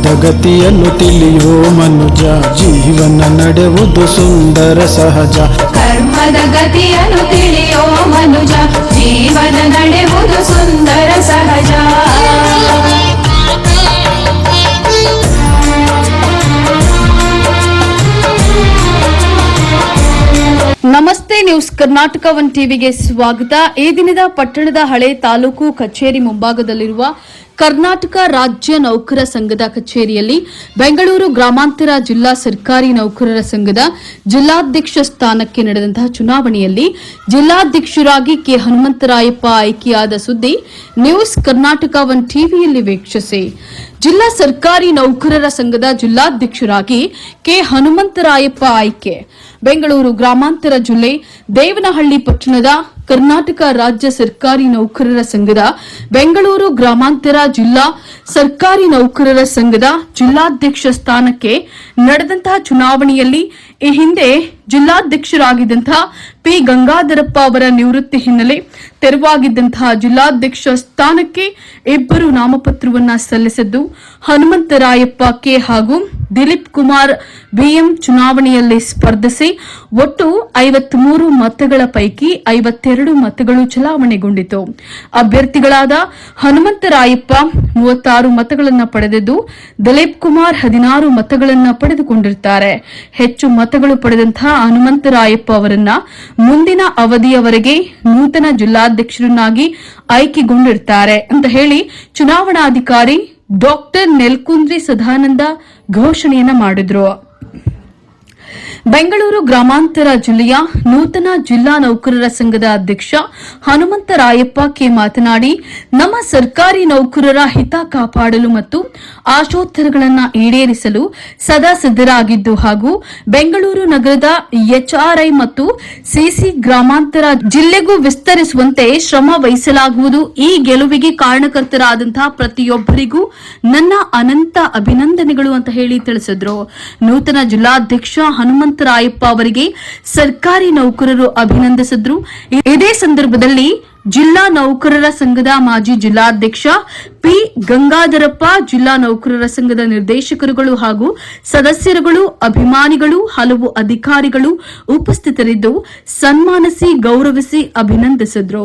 ಗತಿಯನ್ನು ತಿಳಿಯೋ ಮನುಜ, ಜೀವನ ನಡೆವುದು ಸುಂದರ ಸಹಜ. ಕರ್ಮದ ಗತಿಯನ್ನು ತಿಳಿಯೋ ಮನುಜ, ಜೀವನ ನಡೆವುದು ಸುಂದರ ಸಹಜ. ನಮಸ್ತೆ ನ್ಯೂಸ್ ಕರ್ನಾಟಕ ಒನ್ ಟಿವಿಗೆ ಸ್ವಾಗತ. ಈ ದಿನದ ಪಟ್ಟಣದ ಹಳೆ ತಾಲೂಕು ಕಚೇರಿ ಮುಂಭಾಗದಲ್ಲಿರುವ ಕರ್ನಾಟಕ ರಾಜ್ಯ ನೌಕರ ಸಂಘದ ಕಚೇರಿಯಲ್ಲಿ ಬೆಂಗಳೂರು ಗ್ರಾಮಾಂತರ ಜಿಲ್ಲಾ ಸರ್ಕಾರಿ ನೌಕರರ ಸಂಘದ ಜಿಲ್ಲಾಧ್ಯಕ್ಷ ಸ್ಥಾನಕ್ಕೆ ನಡೆದಂತಹ ಚುನಾವಣೆಯಲ್ಲಿ ಜಿಲ್ಲಾಧ್ಯಕ್ಷರಾಗಿ ಕೆ ಹನುಮಂತರಾಯಪ್ಪ ಆಯ್ಕೆಯಾದ ಸುದ್ದಿ ನ್ಯೂಸ್ ಕರ್ನಾಟಕ ಒನ್ ಟಿವಿಯಲ್ಲಿ ವೀಕ್ಷಿಸಿ. ಜಿಲ್ಲಾ ಸರ್ಕಾರಿ ನೌಕರರ ಸಂಘದ ಜಿಲ್ಲಾಧ್ಯಕ್ಷರಾಗಿ ಕೆ ಹನುಮಂತರಾಯಪ್ಪ ಆಯ್ಕೆ. ಬೆಂಗಳೂರು ಗ್ರಾಮಾಂತರ ಜಿಲ್ಲೆ ದೇವನಹಳ್ಳಿ ಪಟ್ಟಣದ ಕರ್ನಾಟಕ ರಾಜ್ಯ ಸರ್ಕಾರಿ ನೌಕರರ ಸಂಘದ ಬೆಂಗಳೂರು ಗ್ರಾಮಾಂತರ ಜಿಲ್ಲಾ ಸರ್ಕಾರಿ ನೌಕರರ ಸಂಘದ ಜಿಲ್ಲಾಧ್ಯಕ್ಷ ಸ್ಥಾನಕ್ಕೆ ನಡೆದಂತಹ ಚುನಾವಣೆಯಲ್ಲಿ ಈ ಹಿಂದೆ ಜಿಲ್ಲಾಧ್ಯಕ್ಷರಾಗಿದ್ದಂತಹ ಪಿ ಗಂಗಾಧರಪ್ಪ ಅವರ ನಿವೃತ್ತಿ ಹಿನ್ನೆಲೆ ತೆರವಾಗಿದ್ದಂತಹ ಜಿಲ್ಲಾಧ್ಯಕ್ಷ ಸ್ಥಾನಕ್ಕೆ ಇಬ್ಬರು ನಾಮಪತ್ರವನ್ನ ಸಲ್ಲಿಸಿದ್ದು ಹನುಮಂತರಾಯಪ್ಪ ಕೆ ಹಾಗೂ ದಿಲೀಪ್ ಕುಮಾರ್ ಬಿಎಂ ಚುನಾವಣೆಯಲ್ಲಿ ಸ್ಪರ್ಧಿಸಿ ಒಟ್ಟು ಐವತ್ಮೂರು ಮತಗಳ ಪೈಕಿ ಐವತ್ತೆರಡು ಮತಗಳು ಚಲಾವಣೆಗೊಂಡಿತು. ಅಭ್ಯರ್ಥಿಗಳಾದ ಹನುಮಂತರಾಯಪ್ಪ ಮೂವತ್ತಾರು ಮತಗಳನ್ನು ಪಡೆದಿದ್ದು, ದಿಲೀಪ್ ಕುಮಾರ್ ಹದಿನಾರು ಮತಗಳನ್ನು ಪಡೆದುಕೊಂಡಿರುತ್ತಾರೆ ಹೆಚ್ಚು ಮತಗಳು ಪಡೆದಂತಹ ಹನುಮಂತರಾಯಪ್ಪ ಅವರನ್ನ ಮುಂದಿನ ಅವಧಿಯವರೆಗೆ ನೂತನ ಜಿಲ್ಲಾಧ್ಯಕ್ಷರನ್ನಾಗಿ ಆಯ್ಕೆಗೊಂಡಿರುತ್ತಾರೆ ಅಂತ ಹೇಳಿ ಚುನಾವಣಾಧಿಕಾರಿ ಡಾಕ್ಟರ್ ನೆಲ್ಕುಂದ್ರಿ ಸದಾನಂದ ಘೋಷಣೆಯನ್ನ ಮಾಡಿದ್ರು. ಬೆಂಗಳೂರು ಗ್ರಾಮಾಂತರ ಜಿಲ್ಲೆಯ ನೂತನ ಜಿಲ್ಲಾ ನೌಕರರ ಸಂಘದ ಅಧ್ಯಕ್ಷ ಹನುಮಂತರಾಯಪ್ಪ ಕೆ ಮಾತನಾಡಿ, ನಮ್ಮ ಸರ್ಕಾರಿ ನೌಕರರ ಹಿತ ಕಾಪಾಡಲು ಮತ್ತು ಆಶೋತ್ತರಗಳನ್ನು ಈಡೇರಿಸಲು ಸದಾ ಸಿದ್ಧರಾಗಿದ್ದು ಹಾಗೂ ಬೆಂಗಳೂರು ನಗರದ ಎಚ್ಆರ್ಐ ಮತ್ತು ಸಿಸಿ ಗ್ರಾಮಾಂತರ ಜಿಲ್ಲೆಗೂ ವಿಸ್ತರಿಸುವಂತೆ ಶ್ರಮ ವಹಿಸಲಾಗುವುದು. ಈ ಗೆಲುವಿಗೆ ಕಾರಣಕರ್ತರಾದಂತಹ ಪ್ರತಿಯೊಬ್ಬರಿಗೂ ನನ್ನ ಅನಂತ ಅಭಿನಂದನೆಗಳು ಅಂತ ಹೇಳಿ ತಿಳಿಸಿದ್ರು. ನೂತನ ಜಿಲ್ಲಾಧ್ಯಕ್ಷ ಹನುಮಂತರಾಯಪ್ಪ ಅವರಿಗೆ ಸರ್ಕಾರಿ ನೌಕರರು ಅಭಿನಂದಿಸಿದ್ರು. ಇದೇ ಸಂದರ್ಭದಲ್ಲಿ ಜಿಲ್ಲಾ ನೌಕರರ ಸಂಘದ ಮಾಜಿ ಜಿಲ್ಲಾಧ್ಯಕ್ಷ ಪಿ. ಗಂಗಾಧರಪ್ಪ, ಜಿಲ್ಲಾ ನೌಕರರ ಸಂಘದ ನಿರ್ದೇಶಕರುಗಳು ಹಾಗೂ ಸದಸ್ಯರುಗಳು, ಅಭಿಮಾನಿಗಳು, ಹಲವು ಅಧಿಕಾರಿಗಳು ಉಪಸ್ಥಿತರಿದ್ದು ಸನ್ಮಾನಿಸಿ ಗೌರವಿಸಿ ಅಭಿನಂದಿಸಿದ್ರು.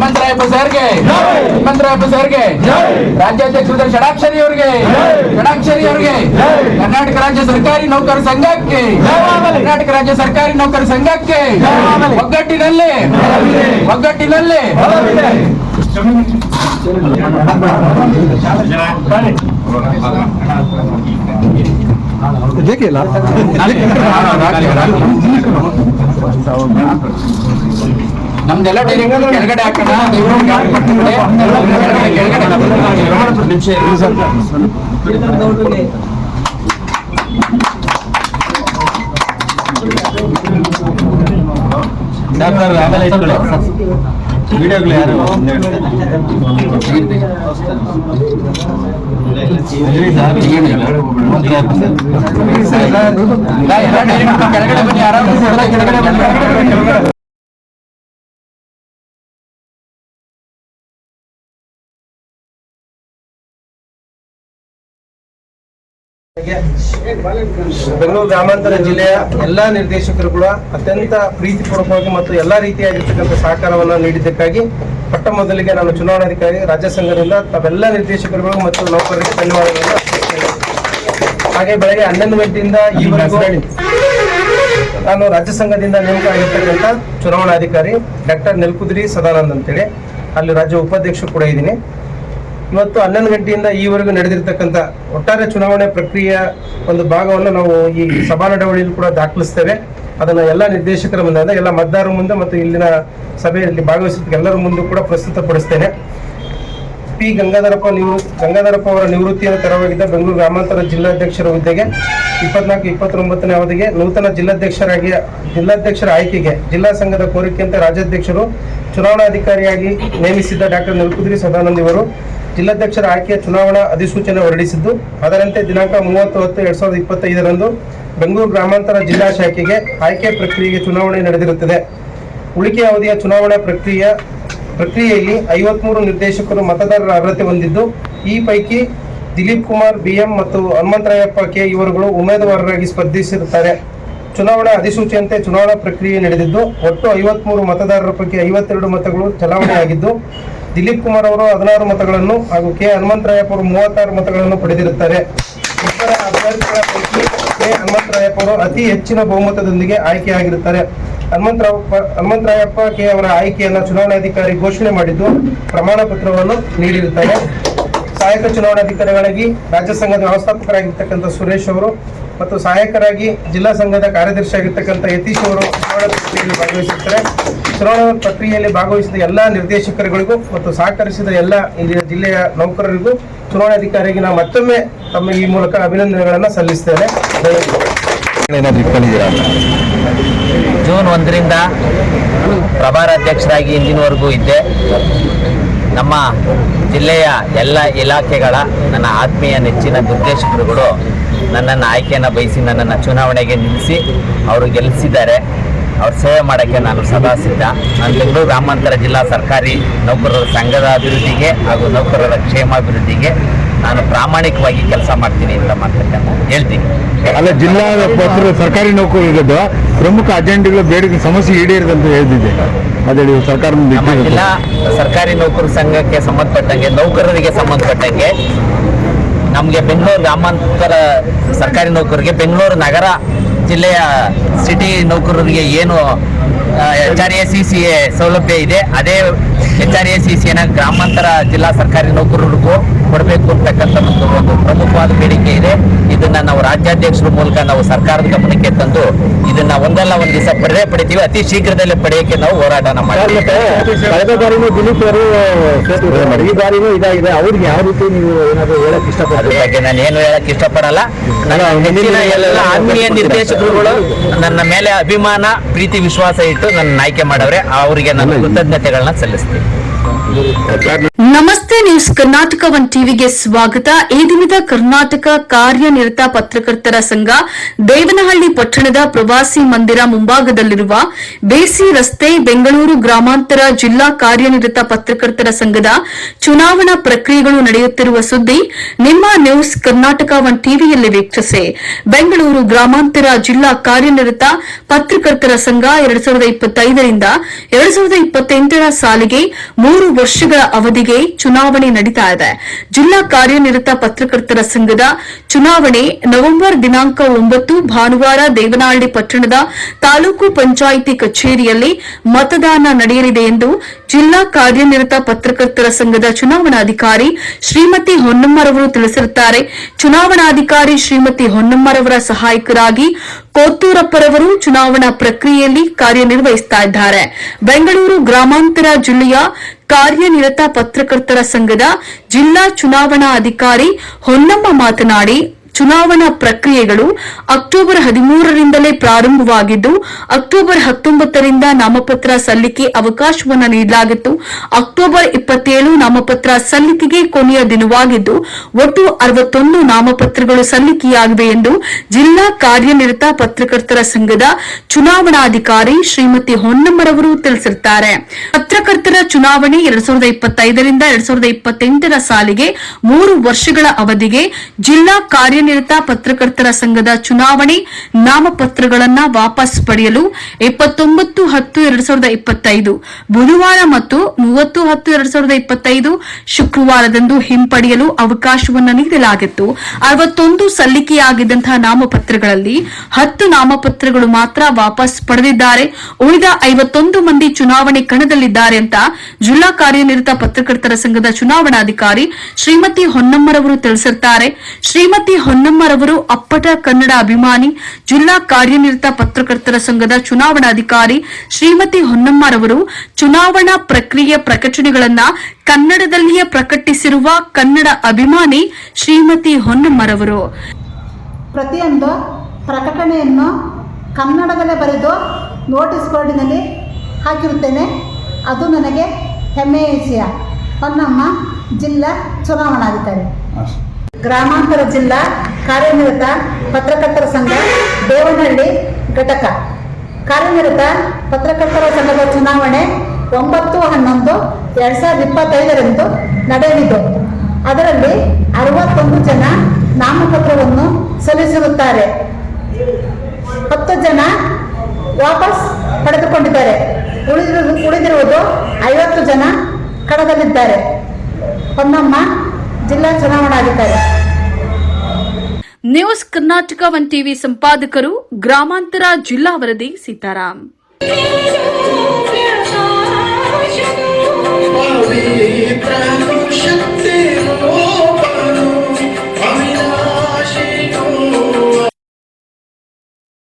ಹನುಮಂತರಾಯಪ್ಪ ಸರ್ಗೆ ಹನುಮಂತರಾಯಪ್ಪ ಸರ್ಗೆ ರಾಜ್ಯಾಧ್ಯಕ್ಷರಾದ ಷಡಾಕ್ಷರಿ ಅವರಿಗೆ ಷಡಾಕ್ಷರಿ ಅವರಿಗೆ ಕರ್ನಾಟಕ ರಾಜ್ಯ ಸರ್ಕಾರಿ ನೌಕರ ಸಂಘಕ್ಕೆ ಕರ್ನಾಟಕ ರಾಜ್ಯ ಸರ್ಕಾರಿ ನೌಕರ ಸಂಘಕ್ಕೆ ಒಗ್ಗಟ್ಟಿನಲ್ಲಿ ಒಗ್ಗಟ್ಟಿನಲ್ಲಿ ನಮ್ದೆಲ್ಲ ಡೈರೆಕ್ಟ್ ಕೆಳಗಡೆ ಹಾಕೋಣ. ನಿಮಿಷ ಡಾಕ್ಟರ್ ಆಮೇಲೆ ಇಟ್ಕೊಳ್ಳಿ. ವಿಡಿಯೋಗಳು ಯಾರು? ಕೆಳಗಡೆ ಬನ್ನಿ ಆರಾಮ ಕೆಳಗಡೆ ಬೆಂಗಳೂರು ಗ್ರಾಮಾಂತರ ಜಿಲ್ಲೆಯ ಎಲ್ಲಾ ನಿರ್ದೇಶಕರು ಕೂಡ ಅತ್ಯಂತ ಪ್ರೀತಿಪೂರ್ವಕವಾಗಿ ಮತ್ತು ಎಲ್ಲಾ ರೀತಿಯಾಗಿರ್ತಕ್ಕಂಥ ಸಹಕಾರವನ್ನು ನೀಡಿದ್ದಕ್ಕಾಗಿ ಪಟ್ಟ ಮೊದಲಿಗೆ ನಾನು ಚುನಾವಣಾಧಿಕಾರಿ ರಾಜ್ಯ ಸಂಘದಿಂದ ತಾವೆಲ್ಲ ನಿರ್ದೇಶಕರುಗಳು ಮತ್ತು ನೌಕರರಿಗೆ ಧನ್ಯವಾದಗಳನ್ನು. ಹಾಗೆ ಬೆಳಗ್ಗೆ ಹನ್ನೊಂದು ಗಂಟೆಯಿಂದ ಈವರೆಗೂ ನಾನು ರಾಜ್ಯ ಸಂಘದಿಂದ ನೇಮಕ ಆಗಿರ್ತಕ್ಕಂಥ ಚುನಾವಣಾಧಿಕಾರಿ ಡಾಕ್ಟರ್ ನೆಲ್ಕುದ್ರಿ ಸದಾನಂದ್ ಅಂತೇಳಿ. ಅಲ್ಲಿ ರಾಜ್ಯ ಉಪಾಧ್ಯಕ್ಷರು ಕೂಡ ಇದ್ದೀನಿ. ಇವತ್ತು ಹನ್ನೊಂದು ಗಂಟೆಯಿಂದ ಈವರೆಗೂ ನಡೆದಿರ್ತಕ್ಕಂಥ ಒಟ್ಟಾರೆ ಚುನಾವಣೆ ಪ್ರಕ್ರಿಯೆಯ ಒಂದು ಭಾಗವನ್ನು ನಾವು ಈ ಸಭಾ ನಡವಳಿಯಲ್ಲಿ ಕೂಡ ದಾಖಲಿಸ್ತೇವೆ. ಅದನ್ನ ಎಲ್ಲ ನಿರ್ದೇಶಕರ ಮುಂದೆ ಅಂದ್ರೆ ಎಲ್ಲ ಮತದಾರರ ಮುಂದೆ ಮತ್ತು ಇಲ್ಲಿನ ಸಭೆಯಲ್ಲಿ ಭಾಗವಹಿಸಿದ ಎಲ್ಲರ ಮುಂದೆ ಕೂಡ ಪ್ರಸ್ತುತಪಡಿಸ್ತೇನೆ. ಪಿ. ಗಂಗಾಧರಪ್ಪ ನಿವೃತ್ತಿ ಗಂಗಾಧರಪ್ಪ ಅವರ ನಿವೃತ್ತಿಯನ್ನು ತೆರವಾಗಿದ್ದ ಬೆಂಗಳೂರು ಗ್ರಾಮಾಂತರ ಜಿಲ್ಲಾಧ್ಯಕ್ಷರ ಹುದ್ದೆಗೆ ಇಪ್ಪತ್ನಾಲ್ಕು, ಇಪ್ಪತ್ತೊಂಬತ್ತನೇ ಅವಧಿಗೆ ನೂತನ ಜಿಲ್ಲಾಧ್ಯಕ್ಷರಾಗಿ ಜಿಲ್ಲಾಧ್ಯಕ್ಷರ ಆಯ್ಕೆಗೆ ಜಿಲ್ಲಾ ಸಂಘದ ಕೋರಿಕೆಯಂತೆ ರಾಜ್ಯಾಧ್ಯಕ್ಷರು, ಚುನಾವಣಾಧಿಕಾರಿಯಾಗಿ ನೇಮಿಸಿದ್ದ ಡಾಕ್ಟರ್ ನಿಲ್ಕುದ್ರಿ ಸದಾನಂದ್ ಇವರು ಜಿಲ್ಲಾಧ್ಯಕ್ಷರ ಆಯ್ಕೆಯ ಚುನಾವಣಾ ಅಧಿಸೂಚನೆ ಹೊರಡಿಸಿದ್ದು, ಅದರಂತೆ ದಿನಾಂಕ ಮೂವತ್ತು ಹತ್ತು ಎರಡ್ ಸಾವಿರದ ಇಪ್ಪತ್ತೈದರಂದು ಬೆಂಗಳೂರು ಗ್ರಾಮಾಂತರ ಜಿಲ್ಲಾ ಶಾಖೆಗೆ ಆಯ್ಕೆ ಪ್ರಕ್ರಿಯೆಗೆ ಚುನಾವಣೆ ನಡೆದಿರುತ್ತದೆ. ಉಳಿಕೆ ಅವಧಿಯ ಚುನಾವಣಾ ಪ್ರಕ್ರಿಯೆ, ಪ್ರಕ್ರಿಯೆಯಲ್ಲಿ ಐವತ್ಮೂರು ನಿರ್ದೇಶಕರು ಮತದಾರರ ಅರ್ಹತೆ ಹೊಂದಿದ್ದು, ಈ ಪೈಕಿ ದಿಲೀಪ್ ಕುಮಾರ್, ಬಿಎಂ ಮತ್ತು ಹನುಮಂತರಾಯಪ್ಪ ಕೆ ಇವರುಗಳು ಉಮೇದುವಾರರಾಗಿ ಸ್ಪರ್ಧಿಸಿರುತ್ತಾರೆ. ಚುನಾವಣಾ ಅಧಿಸೂಚನೆಯಂತೆ ಚುನಾವಣಾ ಪ್ರಕ್ರಿಯೆ ನಡೆದಿದ್ದು, ಒಟ್ಟು ಐವತ್ಮೂರು ಮತದಾರರ ಪೈಕಿ ಐವತ್ತೆರಡು ಮತಗಳು ಚಲಾವಣೆಯಾಗಿದ್ದು ದಿಲೀಪ್ ಕುಮಾರ್ ಅವರು ಹದಿನಾರು ಮತಗಳನ್ನು ಹಾಗೂ ಕೆ ಹನುಮಂತರಾಯಪ್ಪ ಅವರು ಮೂವತ್ತಾರು ಮತಗಳನ್ನು ಪಡೆದಿರುತ್ತಾರೆ. ಇತರ ಅಭ್ಯರ್ಥಿಗಳ ಪೈಕಿ ಕೆ ಹನುಮಂತರಾಯಪ್ಪ ಅವರು ಅತಿ ಹೆಚ್ಚಿನ ಬಹುಮತದೊಂದಿಗೆ ಆಯ್ಕೆಯಾಗಿರುತ್ತಾರೆ. ಹನುಮಂತರಾಯಪ್ಪ ಹನುಮಂತರಾಯಪ್ಪ ಕೆ ಅವರ ಆಯ್ಕೆಯನ್ನು ಚುನಾವಣಾಧಿಕಾರಿ ಘೋಷಣೆ ಮಾಡಿದ್ದು ಪ್ರಮಾಣ ಪತ್ರವನ್ನು ನೀಡಿರುತ್ತಾರೆ. ಸಹಾಯಕ ಚುನಾವಣಾಧಿಕಾರಿಗಳಾಗಿ ರಾಜ್ಯ ಸಂಘದ ವ್ಯವಸ್ಥಾಪಕರಾಗಿರ್ತಕ್ಕಂಥ ಸುರೇಶ್ ಅವರು ಮತ್ತು ಸಹಾಯಕರಾಗಿ ಜಿಲ್ಲಾ ಸಂಘದ ಕಾರ್ಯದರ್ಶಿ ಆಗಿರ್ತಕ್ಕಂಥ ಯತೀಶ್ ಅವರು ಚುನಾವಣಾ ಪ್ರಕ್ರಿಯೆಯಲ್ಲಿ ಭಾಗವಹಿಸುತ್ತಾರೆ ಚುನಾವಣಾ ಪ್ರಕ್ರಿಯೆಯಲ್ಲಿ ಭಾಗವಹಿಸಿದ ಎಲ್ಲ ನಿರ್ದೇಶಕರುಗಳಿಗೂ ಮತ್ತು ಸಹಕರಿಸಿದ ಎಲ್ಲ ಜಿಲ್ಲೆಯ ನೌಕರರಿಗೂ ಚುನಾವಣಾಧಿಕಾರಿಗೆ ನಾವು ಮತ್ತೊಮ್ಮೆ ತಮ್ಮ ಈ ಮೂಲಕ ಅಭಿನಂದನೆಗಳನ್ನು ಸಲ್ಲಿಸ್ತೇನೆ. ಜೂನ್ ಒಂದರಿಂದ ಪ್ರಭಾರ ಅಧ್ಯಕ್ಷರಾಗಿ ಇಂದಿನವರೆಗೂ ಇದ್ದೆ. ನಮ್ಮ ಜಿಲ್ಲೆಯ ಎಲ್ಲ ಇಲಾಖೆಗಳ, ನನ್ನ ಆತ್ಮೀಯ ನೆಚ್ಚಿನ ನಿರ್ದೇಶಕರುಗಳು ನನ್ನನ್ನು ಆಯ್ಕೆಯನ್ನು ಬಯಸಿ ನನ್ನನ್ನು ಚುನಾವಣೆಗೆ ನಿಲ್ಲಿಸಿ ಅವರು ಗೆಲ್ಲಿಸಿದ್ದಾರೆ ಅವ್ರ ಸೇವೆ ಮಾಡೋಕ್ಕೆ ನಾನು ಸದಾ ಸಿದ್ಧ. ನಾನು ಬೆಂಗಳೂರು ಗ್ರಾಮಾಂತರ ಜಿಲ್ಲಾ ಸರ್ಕಾರಿ ನೌಕರರ ಸಂಘದ ಅಭಿವೃದ್ಧಿಗೆ ಹಾಗೂ ನೌಕರರ ಕ್ಷೇಮಾಭಿವೃದ್ಧಿಗೆ ನಾನು ಪ್ರಾಮಾಣಿಕವಾಗಿ ಕೆಲಸ ಮಾಡ್ತೀನಿ ಅಂತ ಮಾತಕ್ಕಂತ ಹೇಳ್ತೀನಿ. ಅಲ್ಲ ಜಿಲ್ಲಾ ಸರ್ಕಾರಿ ನೌಕರಿಗದ್ದು ಪ್ರಮುಖ ಅಜೆಂಡೆಗಳು ಬೇಡಿಕೆ ಸಮಸ್ಯೆ ಈಡೇರಿದಂತ ಹೇಳ್ತಿದ್ದೆ. ಅದೇ ಸರ್ಕಾರ ಜಿಲ್ಲಾ ಸರ್ಕಾರಿ ನೌಕರ ಸಂಘಕ್ಕೆ ಸಂಬಂಧಪಟ್ಟಂಗೆ ನೌಕರರಿಗೆ ಸಂಬಂಧಪಟ್ಟಂಗೆ ನಮಗೆ ಬೆಂಗಳೂರು ಗ್ರಾಮಾಂತರ ಸರ್ಕಾರಿ ನೌಕರರಿಗೆ, ಬೆಂಗಳೂರು ನಗರ ಜಿಲ್ಲೆಯ ಸಿಟಿ ನೌಕರರಿಗೆ ಏನು H R A C C ಸೌಲಭ್ಯ ಇದೆ, ಅದೇ ಎಚ್ ಆರ್ ಎ ಸಿ ಸಿನ ಗ್ರಾಮಾಂತರ ಜಿಲ್ಲಾ ಸರ್ಕಾರಿ ನೌಕರರಿಗೂ ಕೊಡಬೇಕು ಅಂತಕ್ಕಂಥ ಒಂದು ಪ್ರಮುಖವಾದ ಬೇಡಿಕೆ ಇದೆ. ಇದನ್ನ ನಾವು ರಾಜ್ಯಾಧ್ಯಕ್ಷರ ಮೂಲಕ ನಾವು ಸರ್ಕಾರದ ಗಮನಕ್ಕೆ ತಂದು ಇದನ್ನ ಒಂದಲ್ಲ ಒಂದ್ ದಿವಸ ಪಡೆದೇ ಪಡಿತೀವಿ. ಅತಿ ಶೀಘ್ರದಲ್ಲೇ ಪಡೆಯಕ್ಕೆ ನಾವು ಹೋರಾಟನ ಮಾಡ್ತೀವಿ. ಕಳೆದ ಬಾರಿನೂ ದಿಲೀಪ್ ಅವರು ಈ ಬಾರಿನೂ ಇದಾಗಿದೆ. ಅವ್ರಿಗೆ ಯಾವ ರೀತಿ ನೀವು ಏನಾದ್ರು ಹೇಳಕ್ ಬಗ್ಗೆ ನಾನು ಏನು ಹೇಳಕ್ ಇಷ್ಟಪಡಲ್ಲ. ನನ್ನ ಎಲ್ಲ ಆತ್ಮೀಯ ನಿರ್ದೇಶಕರುಗಳು ನನ್ನ ಮೇಲೆ ಅಭಿಮಾನ ಪ್ರೀತಿ ವಿಶ್ವಾಸ ಇಟ್ಟು ನನ್ನ ಆಯ್ಕೆ ಮಾಡವ್ರೆ. ಅವರಿಗೆ ನನ್ನ ಕೃತಜ್ಞತೆಗಳನ್ನ ಸಲ್ಲಿಸ್ತೀನಿ. ನಮಸ್ತೆ. ನ್ಯೂಸ್ ಕರ್ನಾಟಕ ಒನ್ ಟಿವಿಗೆ ಸ್ವಾಗತ. ಈ ದಿನದ ಕರ್ನಾಟಕ ಕಾರ್ಯನಿರತ ಪತ್ರಕರ್ತರ ಸಂಘ ದೇವನಹಳ್ಳಿ ಪಟ್ಟಣದ ಪ್ರವಾಸಿ ಮಂದಿರ ಮುಂಭಾಗದಲ್ಲಿರುವ ಬೇಸಿ ರಸ್ತೆ ಬೆಂಗಳೂರು ಗ್ರಾಮಾಂತರ ಜಿಲ್ಲಾ ಕಾರ್ಯನಿರತ ಪತ್ರಕರ್ತರ ಸಂಘದ ಚುನಾವಣಾ ಪ್ರಕ್ರಿಯೆಗಳು ನಡೆಯುತ್ತಿರುವ ಸುದ್ದಿ ನಿಮ್ಮ ನ್ಯೂಸ್ ಕರ್ನಾಟಕ ಒನ್ ಟಿವಿಯಲ್ಲಿ ವೀಕ್ಷಿಸಿ. ಬೆಂಗಳೂರು ಗ್ರಾಮಾಂತರ ಜಿಲ್ಲಾ ಕಾರ್ಯನಿರತ ಪತ್ರಕರ್ತರ ಸಂಘ ಎರಡ್ ಸಾವಿರದ ಇಪ್ಪತ್ತೈದರಿಂದ ಎರಡ್ ಸಾವಿರದ ಇಪ್ಪತ್ತೆಂಟರ ಸಾಲಿಗೆ ಮೂರು ವರ್ಷಗಳ ಅವಧಿಗೆ ಚುನಾವಣೆ ನಡೀತಾ ಇದೆ. ಜಿಲ್ಲಾ ಕಾರ್ಯನಿರತ ಪತ್ರಕರ್ತರ ಸಂಘದ ಚುನಾವಣೆ ನವೆಂಬರ್ ದಿನಾಂಕ ಒಂಬತ್ತು ಭಾನುವಾರ ದೇವನಹಳ್ಳಿ ಪಟ್ಟಣದ ತಾಲೂಕು ಪಂಚಾಯಿತಿ ಕಚೇರಿಯಲ್ಲಿ ಮತದಾನ ನಡೆಯಲಿದೆ ಎಂದು ಜಿಲ್ಲಾ ಕಾರ್ಯನಿರತ ಪತ್ರಕರ್ತರ ಸಂಘದ ಚುನಾವಣಾಧಿಕಾರಿ ಶ್ರೀಮತಿ ಹೊನ್ನಮ್ಮರವರು ತಿಳಿಸಿರುತ್ತಾರೆ. ಚುನಾವಣಾಧಿಕಾರಿ ಶ್ರೀಮತಿ ಹೊನ್ನಮ್ಮರವರ ಸಹಾಯಕರಾಗಿ ಕೋತ್ತೂರಪ್ಪರವರು ಚುನಾವಣಾ ಪ್ರಕ್ರಿಯೆಯಲ್ಲಿ ಕಾರ್ಯನಿರ್ವಹಿಸುತ್ತಿದ್ದಾರೆ ಬೆಂಗಳೂರು ಗ್ರಾಮಾಂತರ ಜಿಲ್ಲೆಯ ಕಾರ್ಯನಿರತ ಪತ್ರಕರ್ತರ ಸಂಘದ ಜಿಲ್ಲಾ ಚುನಾವಣಾ ಅಧಿಕಾರಿ ಹೊನ್ನಮ್ಮ ಮಾತನಾಡಿ ಚುನಾವಣಾ ಪ್ರಕ್ರಿಯೆಗಳು ಅಕ್ಟೋಬರ್ ಹದಿಮೂರರಿಂದಲೇ ಪ್ರಾರಂಭವಾಗಿದ್ದು, ಅಕ್ಟೋಬರ್ ಹತ್ತೊಂಬತ್ತರಿಂದ ನಾಮಪತ್ರ ಸಲ್ಲಿಕೆ ಅವಕಾಶವನ್ನು ನೀಡಲಾಗಿತ್ತು. ಅಕ್ಟೋಬರ್ ಇಪ್ಪತ್ತೇಳು ನಾಮಪತ್ರ ಸಲ್ಲಿಕೆಗೆ ಕೊನೆಯ ದಿನವಾಗಿದ್ದು, ಒಟ್ಟು ಅರವತ್ತೊಂದು ನಾಮಪತ್ರಗಳು ಸಲ್ಲಿಕೆಯಾಗಿವೆ ಎಂದು ಜಿಲ್ಲಾ ಕಾರ್ಯನಿರತ ಪತ್ರಕರ್ತರ ಸಂಘದ ಚುನಾವಣಾಧಿಕಾರಿ ಶ್ರೀಮತಿ ಹೊನ್ನಮ್ಮರವರು ತಿಳಿಸಿರುತ್ತಾರೆ ಪತ್ರಕರ್ತರ ಚುನಾವಣೆ ಎರಡ್ ಸಾವಿರದ ಇಪ್ಪತ್ತೈದರಿಂದ ಎರಡ್ ಸಾವಿರದ ಇಪ್ಪತ್ತೆಂಟರ ಸಾಲಿಗೆ ಮೂರು ವರ್ಷಗಳ ಅವಧಿಗೆ ಜಿಲ್ಲಾ ಕಾರ್ಯನಿರತ ಪತ್ರಕರ್ತರ ಸಂಘದ ಚುನಾವಣೆ ನಾಮಪತ್ರಗಳನ್ನು ವಾಪಸ್ ಪಡೆಯಲು ಇಪ್ಪತ್ತೊಂಬತ್ತು ಹತ್ತು ಎರಡ್ ಸಾವಿರದ ಇಪ್ಪತ್ತೈದು, ಬುಧವಾರ ಮತ್ತು ಮೂವತ್ತು ಹತ್ತು ಎರಡ್ ಸಾವಿರದ ಇಪ್ಪತ್ತೈದು ಶುಕ್ರವಾರದಂದು ಹಿಂಪಡೆಯಲು ಅವಕಾಶವನ್ನು ನೀಡಲಾಗಿತ್ತು. ಅರವತ್ತೊಂದು ಸಲ್ಲಿಕೆಯಾಗಿದ್ದಂತಹ ನಾಮಪತ್ರಗಳಲ್ಲಿ ಹತ್ತು ನಾಮಪತ್ರಗಳು ಮಾತ್ರ ವಾಪಸ್ ಪಡೆದಿದ್ದಾರೆ. ಉಳಿದ ಐವತ್ತೊಂದು ಮಂದಿ ಚುನಾವಣೆ ಕಣದಲ್ಲಿದ್ದಾರೆ ಅಂತ ಜಿಲ್ಲಾ ಕಾರ್ಯನಿರತ ಪತ್ರಕರ್ತರ ಸಂಘದ ಚುನಾವಣಾಧಿಕಾರಿ ಶ್ರೀಮತಿ ಹೊನ್ನಮ್ಮರವರು ತಿಳಿಸಿರ್ತಾರೆ. ಶ್ರೀಮತಿ ಹೊನ್ನಮ್ಮರವರು ಅಪ್ಪಟ ಕನ್ನಡ ಅಭಿಮಾನಿ ಜಿಲ್ಲಾ ಕಾರ್ಯನಿರತ ಪತ್ರಕರ್ತರ ಸಂಘದ ಚುನಾವಣಾಧಿಕಾರಿ ಶ್ರೀಮತಿ ಹೊನ್ನಮ್ಮರವರು ಚುನಾವಣಾ ಪ್ರಕ್ರಿಯೆ ಪ್ರಕಟಣೆಗಳನ್ನು ಕನ್ನಡದಲ್ಲಿಯೇ ಪ್ರಕಟಿಸಿರುವ ಕನ್ನಡ ಅಭಿಮಾನಿ ಶ್ರೀಮತಿ ಹೊನ್ನಮ್ಮರವರು. ಪ್ರತಿಯೊಂದು ಪ್ರಕಟಣೆಯನ್ನು ಕನ್ನಡದಲ್ಲೇ ಬರೆದು ನೋಟಿಸ್ ಬೋರ್ಡಿನಲ್ಲಿ ಹಾಕಿರುತ್ತೇನೆ. ಅದು ನನಗೆ ಹೆಮ್ಮೆಯ ವಿಷಯ. ಹೊನ್ನಮ್ಮ ಜಿಲ್ಲಾ ಚುನಾವಣಾಧಿಕಾರಿ. ಗ್ರಾಮಾಂತರ ಜಿಲ್ಲಾ ಕಾರ್ಯನಿರತ ಪತ್ರಕರ್ತರ ಸಂಘ ದೇವನಹಳ್ಳಿ ಘಟಕ. ಕಾರ್ಯನಿರತ ಪತ್ರಕರ್ತರ ಸಂಘದ ಚುನಾವಣೆ ಒಂಬತ್ತು ಹನ್ನೊಂದು ಎರಡ್ ಸಾವಿರದ ಇಪ್ಪತ್ತೈದರಂದು ನಡೆಯಲಿದೆ. ಅದರಲ್ಲಿ ಅರವತ್ತೊಂದು ಜನ ನಾಮಪತ್ರವನ್ನು ಸಲ್ಲಿಸಿರುತ್ತಾರೆ. ಹತ್ತು ಜನ ವಾಪಸ್ ಪಡೆದುಕೊಂಡಿದ್ದಾರೆ. ಉಳಿದಿರು, ಉಳಿದಿರುವುದು ಐವತ್ತು ಜನ ಕಣದಲ್ಲಿದ್ದಾರೆ. ಹೊನ್ನಮ್ಮ ಜಿಲ್ಲಾ ಚುನಾವಣಾಧಿಕಾರಿ ನ್ಯೂಸ್ ಕರ್ನಾಟಕ ಒನ್ ಟಿವಿ ಸಂಪಾದಕರು ಗ್ರಾಮಾಂತರ ಜಿಲ್ಲಾ ವರದಿ ಸೀತಾರಾಮ್ ಪವಿತ್ರ ಶಕ್ತಿ